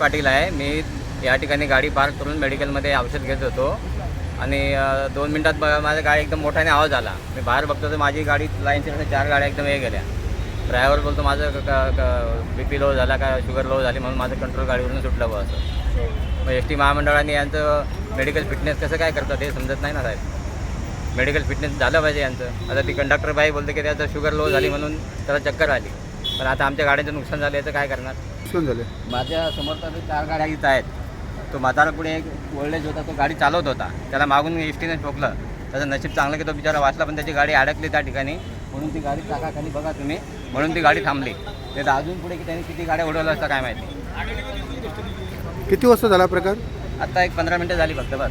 पाटील आहे. मी या ठिकाणी गाडी पार्क करून मेडिकलमध्ये औषध घेत होतो. आणि दोन मिनटात ब- माझ्या गाडी एकदम मोठ्याने आवाज आला. मी बाहेर बघतो तर माझी गाडी लाईनच्या चार गाड्या एकदम हे गेल्या ड्रायव्हर बोलतो माझं बी पी लो झाला का शुगर लो झाली म्हणून माझं कंट्रोल गाडीवरून सुटलं बघ असं. मग एस टी महामंडळाने यांचं मेडिकल फिटनेस कसं काय करतात हे समजत नाही ना साहेब. मेडिकल फिटनेस झालं पाहिजे यांचं. आता ती कंडक्टर बाई बोलते की त्याचं शुगर लो झाली म्हणून त्याला चक्कर आली. पण आता आमच्या गाड्यांचं नुकसान झालं याचं काय करणार? नुकसान झाले. माझ्यासमोर तर चार गाड्या इथं आहेत तो म्हातारा पुढे एक ओल्डेज होता तो गाडी चालवत होता. त्याला मागून एस टीने ठोकलं. त्याचं नशीब चांगलं की तो बिचारा वाचला पण त्याची गाडी अडकली त्या ठिकाणी. म्हणून ती गाडी चाकाखाली बघा तुम्ही. म्हणून ती गाडी थांबली. तर अजून पुढे की त्यांनी किती गाड्या उडवल्या असता काय माहिती. किती वाजता झाला प्रकार? आत्ता एक पंधरा मिनटं झाली फक्त बस.